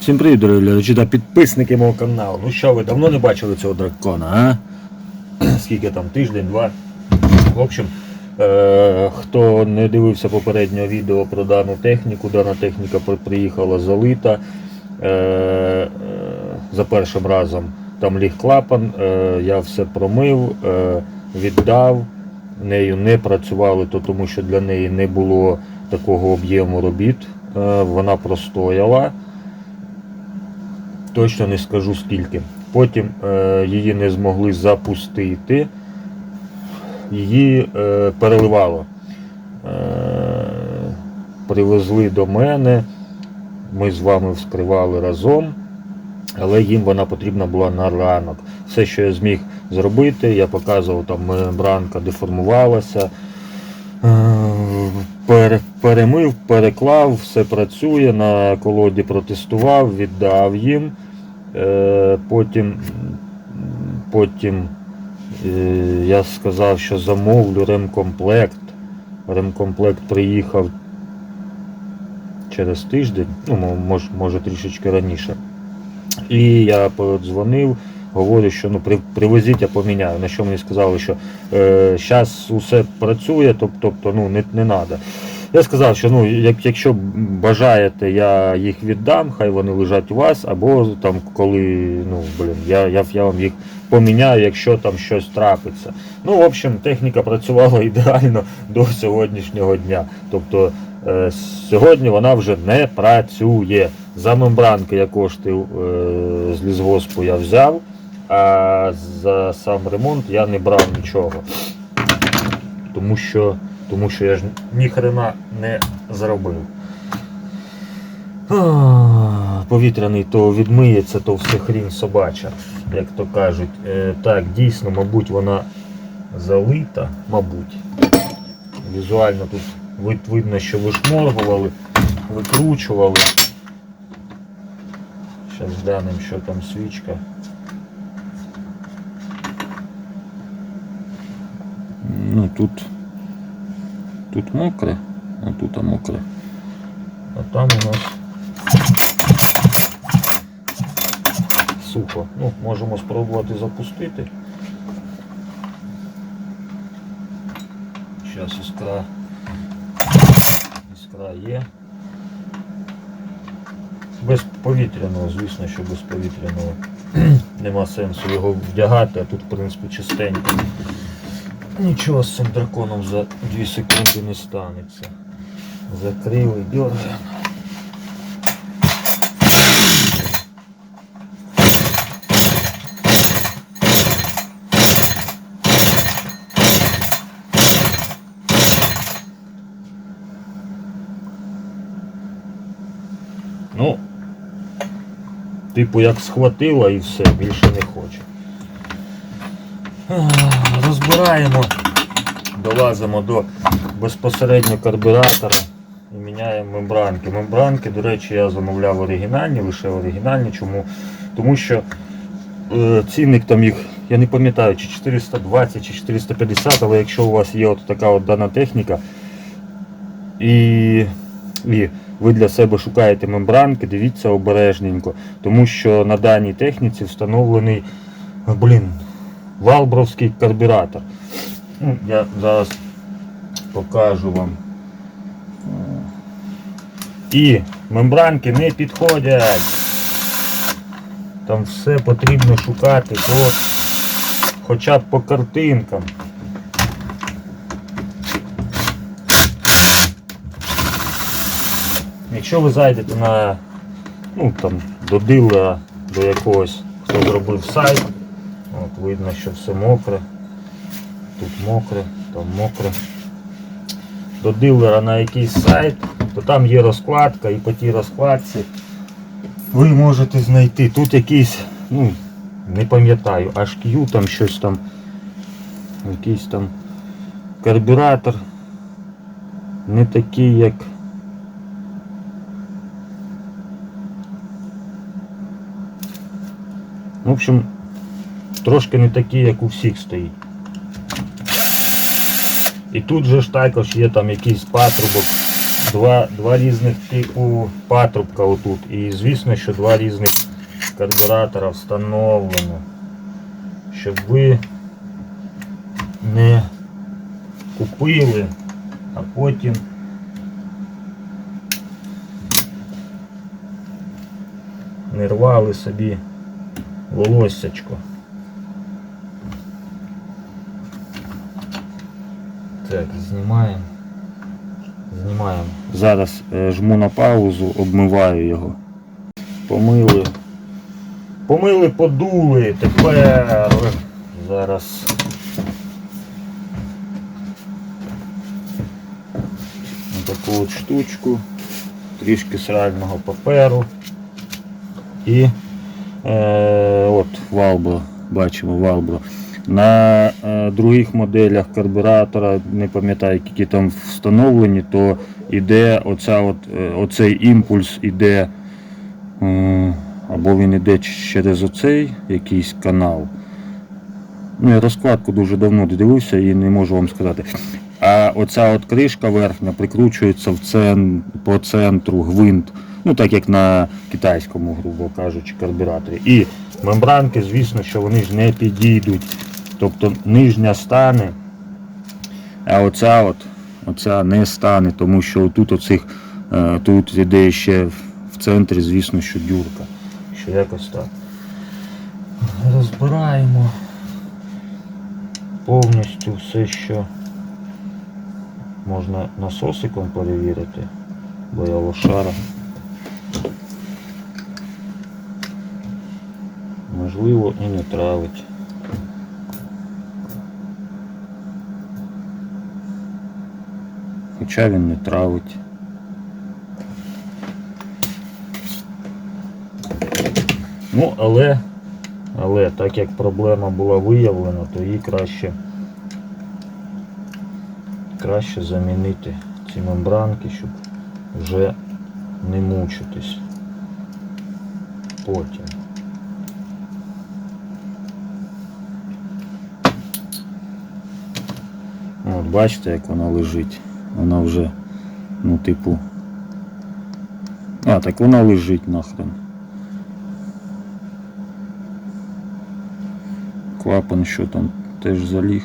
Всім привіт, дорогі глядачі та підписники мого каналу. Ну що, ви давно не бачили цього дракона, а? Скільки там, тиждень, два. В общем, е- хто не дивився попереднього відео про дану техніку, дана техніка приїхала залита. Е- е- за першим разом там ліг клапан, е- я все промив, е- віддав. Нею не працювали, то тому що для неї не було такого об'єму робіт. Е, Вона простояла точно не скажу скільки. Потім е, її не змогли запустити, її е, переливало. Е, привезли до мене, ми з вами вскривали разом, але їм вона потрібна була на ранок. Все, що я зміг зробити, я показував, там мембранка деформувалася. Е, пере- Перемив, переклав, все працює, на колоді протестував, віддав їм. Е, Потім, потім е, я сказав, що замовлю ремкомплект. Ремкомплект приїхав через тиждень, ну, мо- мож, може трішечки раніше. І я подзвонив, говорю, що ну, привезіть, я поміняю. На що мені сказали, що зараз усе працює, тоб- тобто ну, не, не треба. Я сказав, що ну, як, якщо бажаєте, я їх віддам, хай вони лежать у вас, або там, коли ну, блін, я, я, я вам їх поміняю, якщо там щось трапиться. Ну, в общем, техніка працювала ідеально до сьогоднішнього дня. Тобто е, сьогодні вона вже не працює. За мембранки я кошти е, з лісгоспу я взяв, а за сам ремонт я не брав нічого. Тому що, тому що я ж ніхрена не зробив. Повітряний то відмиється, то все хрінь собача, як то кажуть. Е, так, дійсно, мабуть, вона залита, мабуть. Візуально тут вид- видно, що вишморгували, викручували. Зараз глянемо, що там свічка. Ну тут, тут мокре, а тут мокре. А там у нас сухо. Ну, можемо спробувати запустити. Зараз іскра. Іскра є. Без повітряного, звісно, що без повітряного. Нема сенсу його вдягати, а тут, в принципі, чистенько. Нічого з цим драконом за 2 секунди не станеться. Закрили, дергаємо. Ну, типу як схватила і все, більше не хоче. Ах, Розбираємо, долазимо до безпосередньо карбюратора і міняємо мембранки. Мембранки, до речі, я замовляв оригінальні, лише оригінальні. Чому? Тому що е, цінник там їх, я не пам'ятаю, чи 420, чи 450, але якщо у вас є от така от дана техніка, і, і ви для себе шукаєте мембранки, дивіться обережненько, тому що на даній техніці встановлений, блін, валбровський карбюратор. Ну, я зараз покажу вам. І мембранки не підходять. Там все потрібно шукати по хоча б по картинкам. Якщо ви зайдете на ну там до дилера, до якогось, хто зробив сайт, от видно, що все мокре. Тут мокре, там мокре. До дилера на якийсь сайт, то там є розкладка і по тій розкладці ви можете знайти. Тут якийсь, ну, не пам'ятаю, HQ, там щось там, якийсь там карбюратор. Не такий, як В общем, трошки не такі, як у всіх стоїть. І тут же ж також є там якийсь патрубок два, два різних типу патрубка отут. І звісно, що два різних карбюратора встановлено. Щоб ви не купили, а потім не рвали собі волоссячко. Так, знімаємо. Знімаємо. Зараз е, жму на паузу, обмиваю його. Помили. Помили, подули. Тепер зараз. Таку от штучку, трішки срального паперу і е, от валбро, бачимо валбро. На е, других моделях карбюратора, не пам'ятаю, які там встановлені, то іде оця от, е, оцей імпульс іде, е, або він іде через оцей якийсь канал. Ну, я розкладку дуже давно дивився і не можу вам сказати. А оця от кришка верхня прикручується в цен, по центру гвинт, ну так як на китайському, грубо кажучи, карбюраторі. І мембранки, звісно, що вони ж не підійдуть. Тобто нижня стане, а оця от, оця не стане, тому що тут оцих, е, тут іде ще в в центрі, звісно, що дюрка. Що якось так. Розбираємо повністю все, що можна насосиком перевірити, бо я лошара. Можливо і не травить. Хоча він не травить. Ну, але, але так як проблема була виявлена, то її краще краще замінити ці мембранки, щоб вже не мучитись потім. От бачите, як вона лежить. Вона вже, ну, типу. А, так вона лежить нахрен. Клапан що там теж заліг.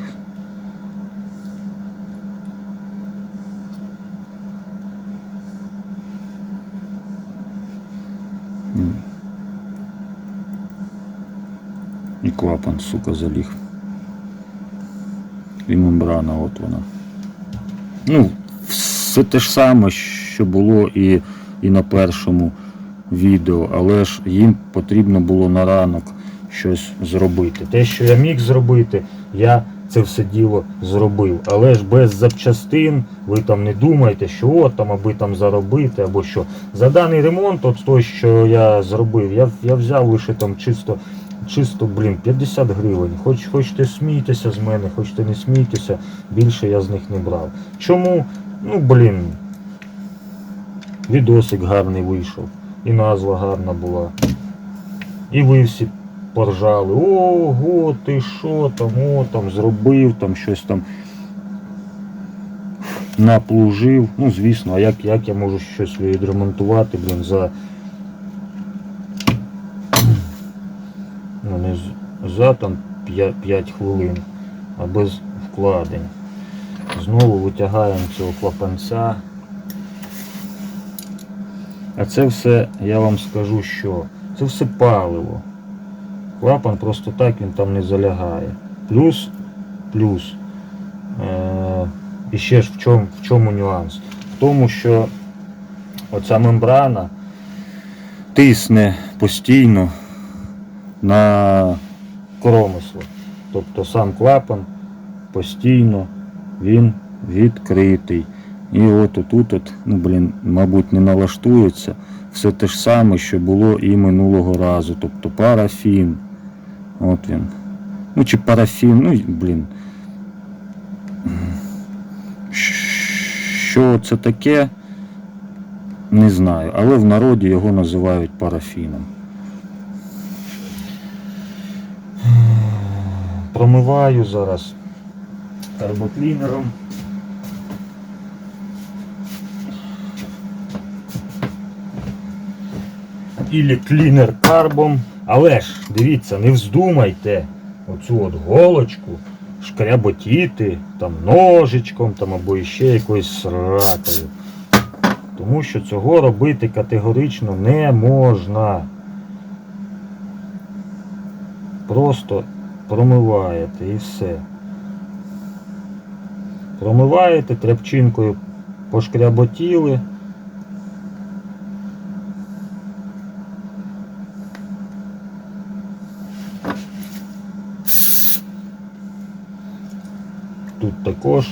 І клапан, сука, заліг. І мембрана, от вона. Ну, все те ж саме, що було і, і на першому відео, але ж їм потрібно було на ранок щось зробити. Те, що я міг зробити, я це все діло зробив. Але ж без запчастин ви там не думайте, що от там, аби там заробити або що. За даний ремонт, от той, що я зробив, я, я взяв лише там чисто. Чисто, блін, 50 гривень. Хоч хочете смійтеся з мене, хочете не смійтеся, більше я з них не брав. Чому? Ну, блін. Відосик гарний вийшов. І назва гарна була. І ви всі поржали. Ого, ти що там, о, там зробив, там щось там наплужив. Ну, звісно, а як, як я можу щось відремонтувати, блін, за. Ну, не за там 5 хвилин, а без вкладень. Знову витягаємо цього клапанця. А це все, я вам скажу, що це все паливо. Клапан просто так він там не залягає. Плюс, плюс. Е- і ще ж в чому, в чому нюанс? В тому, що оця мембрана тисне постійно на коромисло. Тобто сам клапан постійно він відкритий. І от отут, от, ну блін, мабуть, не налаштується. Все те ж саме, що було і минулого разу. Тобто парафін. От він. Ну чи парафін, ну блін. Що це таке? Не знаю, але в народі його називають парафіном. Промиваю зараз карбоклінером. Ілі клінер карбом. Але ж, дивіться, не вздумайте оцю от голочку шкряботіти там ножичком там або ще якоюсь сракою. Тому що цього робити категорично не можна. Просто промиваєте і все. Промиваєте тряпчинкою, пошкряботіли. Тут також.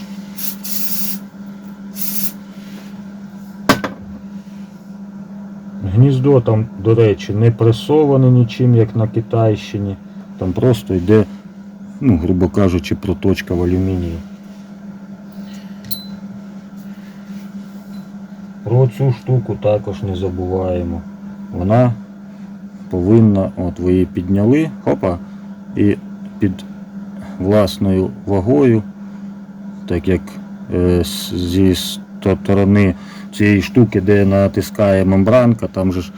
Гніздо там, до речі, не пресоване нічим, як на Китайщині. Там просто йде, ну, грубо кажучи, проточка в алюмінії. Про цю штуку також не забуваємо. Вона повинна, от ви її підняли, хопа, і під власною вагою, так як е, зі сторони цієї штуки, де натискає мембранка, там же ж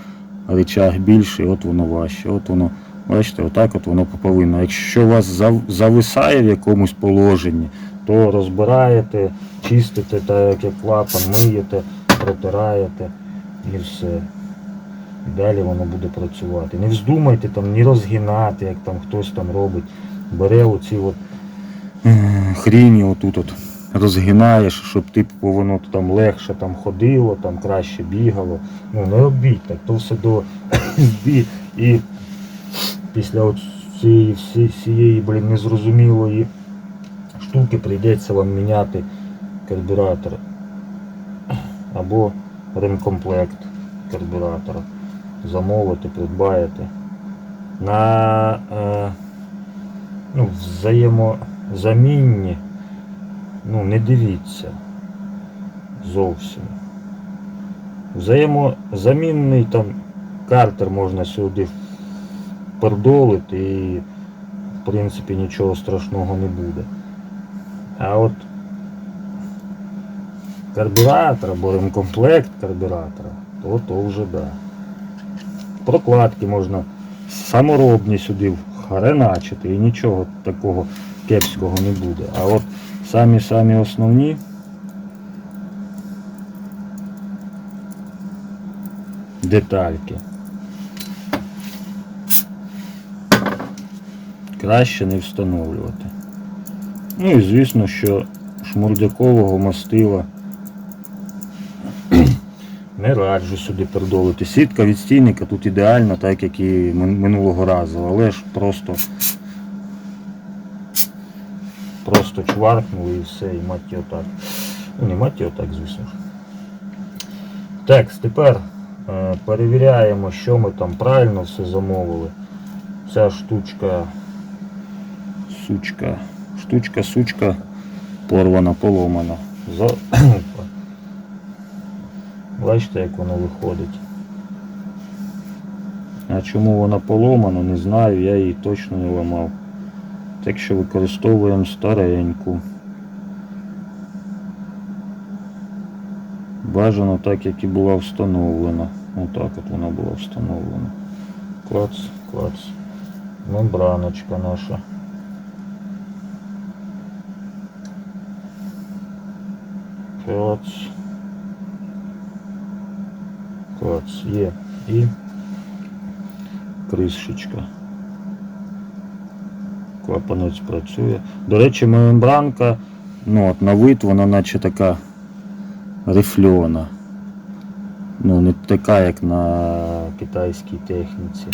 речах більший, от воно важче. От воно, бачите, отак от воно повинно. Якщо у вас зависає в якомусь положенні, то розбираєте, чистите, так як клапан, миєте, протираєте і все. І далі воно буде працювати. Не вздумайте там ні розгинати, як там хтось там робить. Бере оці от е, хріні отут от розгинаєш, щоб типу воно там легше там ходило, там краще бігало. Ну не робіть так, то все до. І після цієї всієї, блін, незрозумілої штуки прийдеться вам міняти карбюратор або ремкомплект карбюратора. Замовити, придбаєте. На е, ну, взаємозамінні ну, не дивіться зовсім. Взаємозамінний там картер можна сюди пердолити і в принципі нічого страшного не буде. А от карбюратор або ремкомплект карбюратора, то то вже да. Прокладки можна саморобні сюди хреначити і нічого такого кепського не буде. А от самі-самі основні детальки. Краще не встановлювати. Ну і звісно, що шмурдякового мастила не раджу сюди пердолити. Сітка від стійника тут ідеальна, так як і минулого разу, але ж просто просто чваркнули і все, і мать його так. Ну не мать його так, звісно. Текст, тепер е, перевіряємо, що ми там правильно все замовили. Ця штучка, сучка, штучка, сучка порвана, поломана. Бачите, як воно виходить. А чому вона поломана, не знаю, я її точно не ламав. Так що використовуємо стареньку. Бажано так, як і була встановлена. Отак от вона була встановлена. Клац, клац. Мембраночка наша. Клац. Клац є. І кришечка. Клапанець працює. До речі, мембранка, ну от на вид вона наче така рифльона. Ну, не така, як на китайській техніці.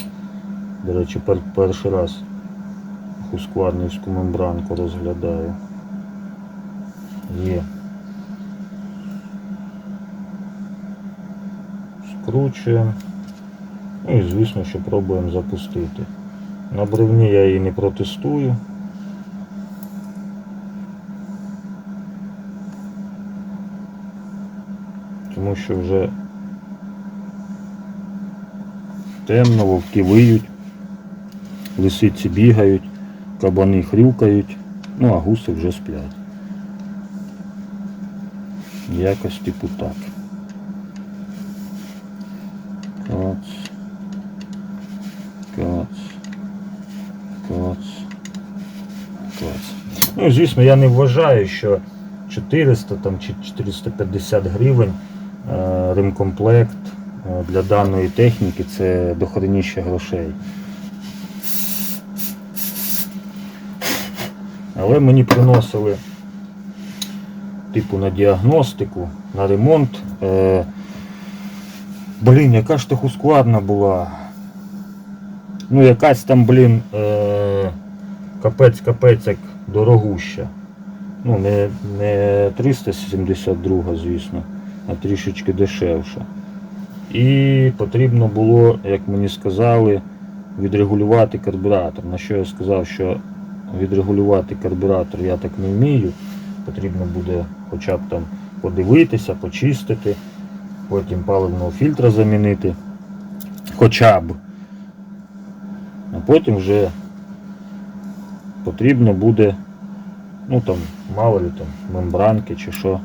До речі, пер, перший раз хускварнівську мембранку розглядаю. Є. Скручуємо. Ну і звісно, що пробуємо запустити. На бревні я її не протестую. Тому що вже темно, вовки виють, лисиці бігають, кабани хрюкають, ну а гуси вже сплять. Якось типу так. От. Ну, звісно, я не вважаю, що 400 там, чи 450 гривень е, ремкомплект е, для даної техніки це дохореніще грошей. Але мені приносили типу на діагностику, на ремонт. Е, блін, яка ж ускладна була. Ну, якась там, блін, капець-капець як дорогуща. Ну, не, не 372, звісно, а трішечки дешевша. І потрібно було, як мені сказали, відрегулювати карбюратор. На що я сказав, що відрегулювати карбюратор я так не вмію. Потрібно буде хоча б там подивитися, почистити, потім паливного фільтра замінити. Хоча б. А потім вже потрібно буде, ну там, мало ли там, мембранки чи що.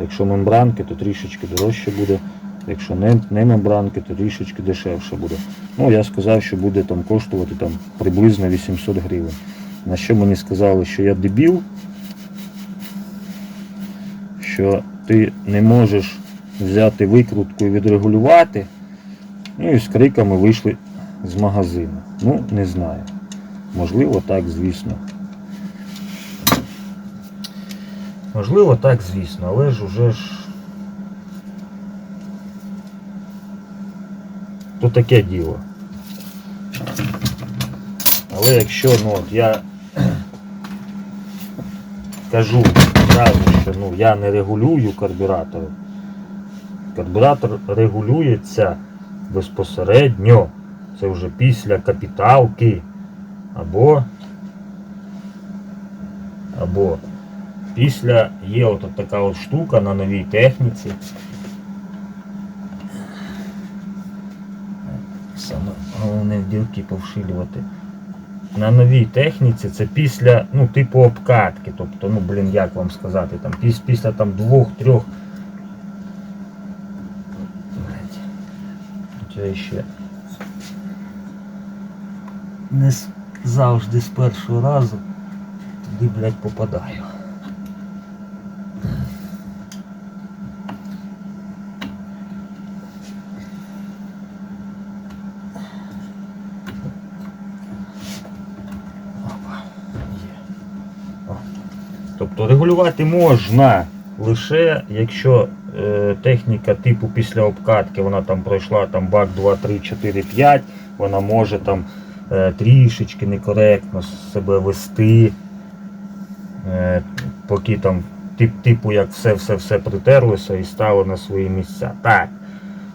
Якщо мембранки, то трішечки дорожче буде. Якщо не, не мембранки, то трішечки дешевше буде. Ну, я сказав, що буде там коштувати там приблизно 800 гривень. На що мені сказали, що я дебіл, що ти не можеш взяти викрутку і відрегулювати. Ну і з криками вийшли з магазину. Ну, не знаю. Можливо, так, звісно. Можливо, так, звісно, але ж уже ж. То таке діло. Але якщо ну, от я кажу зразу, що ну, я не регулюю карбюратор. Карбюратор регулюється безпосередньо. Це вже після капіталки. Або або після є от така от штука на новій техніці. Саме головне в ділки повшилювати. На новій техніці це після, ну, типу обкатки. Тобто, ну, блін, як вам сказати, там, після, після там двох-трьох. Блядь. Ще не завжди з першого разу туди, блядь, попадаю. Опа, Тобто регулювати можна лише якщо е, техніка типу після обкатки, вона там пройшла там бак 2, 3, 4, 5, вона може там трішечки некоректно себе вести, е, поки там тип, типу як все-все-все притерлося і стало на свої місця. Так.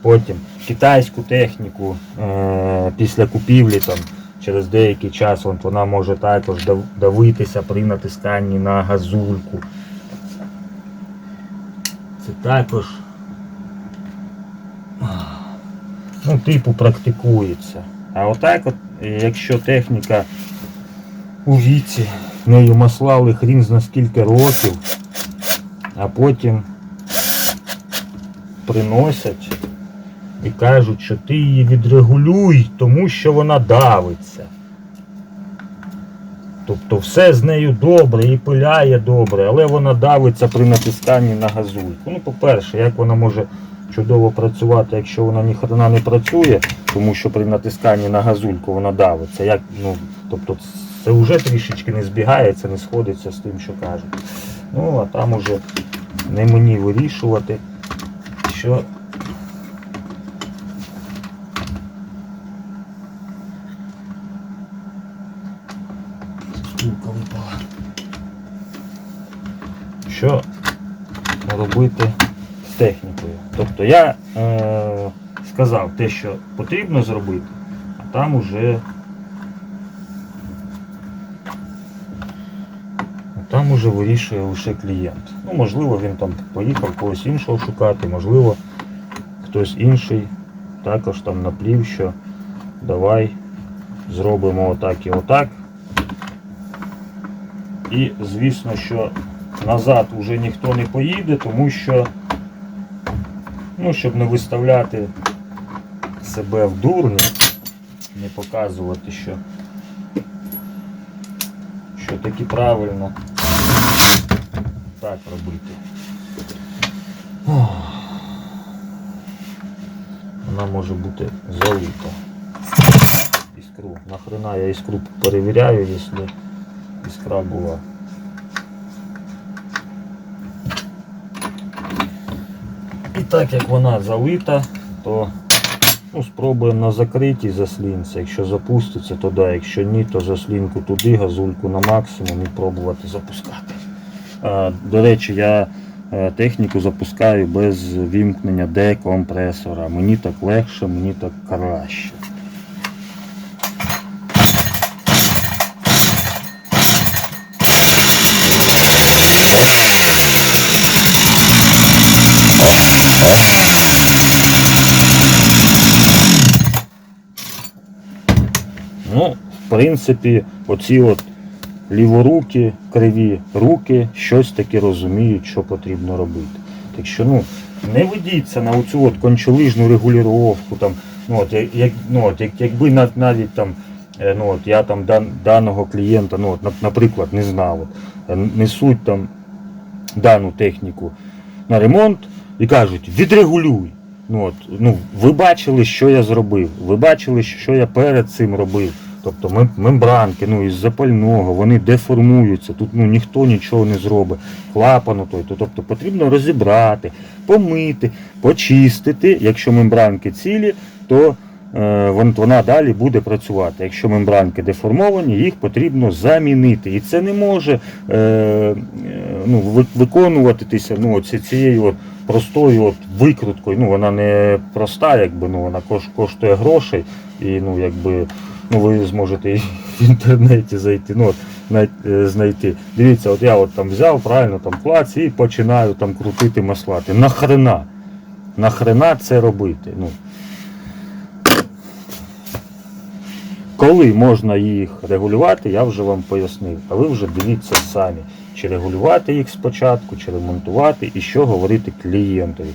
Потім китайську техніку е, після купівлі там, через деякий час вона може також дав- давитися при натисканні на газульку. Це також ну, типу практикується. А отак, от, якщо техніка у віці, нею маслали хрін зна скільки років, а потім приносять і кажуть, що ти її відрегулюй, тому що вона давиться. Тобто все з нею добре і пиляє добре, але вона давиться при натисканні на газульку. Ну, по-перше, як вона може чудово працювати, якщо вона ніхрена не працює, тому що при натисканні на газульку вона давиться. Як, ну, тобто це вже трішечки не збігається, не сходиться з тим, що кажуть. Ну, а там уже не мені вирішувати, що Штука випала. Що робити технікою? Тобто я е, сказав те, що потрібно зробити, а там уже там уже вирішує лише клієнт. Ну, можливо, він там поїхав когось іншого шукати, можливо, хтось інший також там наплів, що давай зробимо отак і отак. І звісно, що назад вже ніхто не поїде, тому що, ну, щоб не виставляти себе в дурні, не показувати, що, що таки правильно так робити. Вона може бути залита. Іскру. Нахрена я іскру перевіряю, якщо іскра була. Так як вона залита, то ну, спробуємо на закритій заслінці. Якщо запуститься, то да, якщо ні, то заслінку туди, газульку на максимум і пробувати запускати. А, до речі, я е, техніку запускаю без вімкнення декомпресора. Мені так легше, мені так краще. Ну, в принципі, оці от ліворуки, криві руки щось таки розуміють, що потрібно робити. Так що, ну, не ведіться на оцю от кончолижну регулювання, там, ну, от, як, ну, от, як, якби нав- навіть там, е, ну, от, я там дан, даного клієнта, ну, от, наприклад, не знав, от, е, несуть там дану техніку на ремонт і кажуть, відрегулюй. Ну, от, ну, ви бачили, що я зробив. Ви бачили, що я перед цим робив. Тобто мем- мембранки, ну, із запального, вони деформуються. Тут ну, ніхто нічого не зробить. Клапану той. То, тобто потрібно розібрати, помити, почистити. Якщо мембранки цілі, то е, вона далі буде працювати. Якщо мембранки деформовані, їх потрібно замінити. І це не може е, е, ну, виконуватися ну, цією простою от викруткою. Ну, вона не проста, якби, ну, вона коштує грошей. І ну, якби, ну, ви зможете і в інтернеті зайти. Ну, от, е, знайти. Дивіться, от я от там взяв правильно там клац і починаю там крутити маслати. Нахрена? Нахрена це робити? Ну, Коли можна їх регулювати, я вже вам пояснив. А ви вже дивіться самі, чи регулювати їх спочатку, чи ремонтувати, і що говорити клієнтові.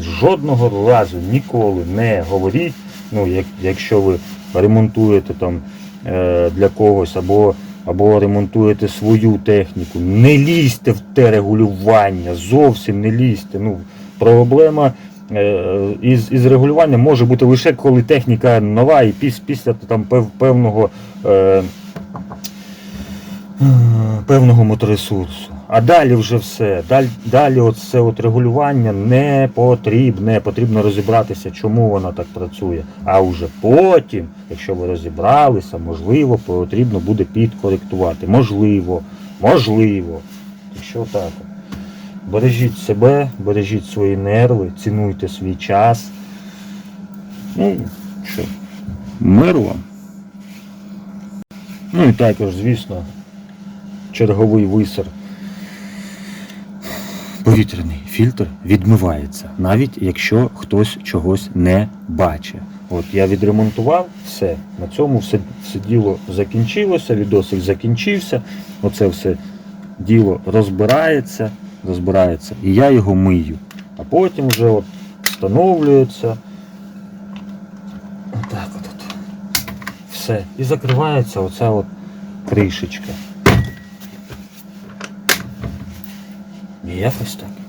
Жодного разу ніколи не говоріть, ну, як, якщо ви ремонтуєте там е, для когось або, або ремонтуєте свою техніку, не лізьте в те регулювання, зовсім не лізьте. Ну, проблема е, із, із регулюванням може бути лише коли техніка нова і піс, після там пев, певного, е, певного моторесурсу. А далі вже все. Далі, далі от це от регулювання не потрібне. Потрібно розібратися, чому воно так працює. А вже потім, якщо ви розібралися, можливо, потрібно буде підкоректувати. Можливо, можливо. Так що так. Бережіть себе, бережіть свої нерви, цінуйте свій час. Ну, що, мир вам. Ну і також, звісно, черговий висер. Повітряний фільтр відмивається, навіть якщо хтось чогось не бачить. От я відремонтував все. На цьому все, все діло закінчилося, відосик закінчився. Оце все діло розбирається, розбирається, і я його мию. А потім вже от встановлюється. Отак от, от. Все. І закривається оця от кришечка. І якось так.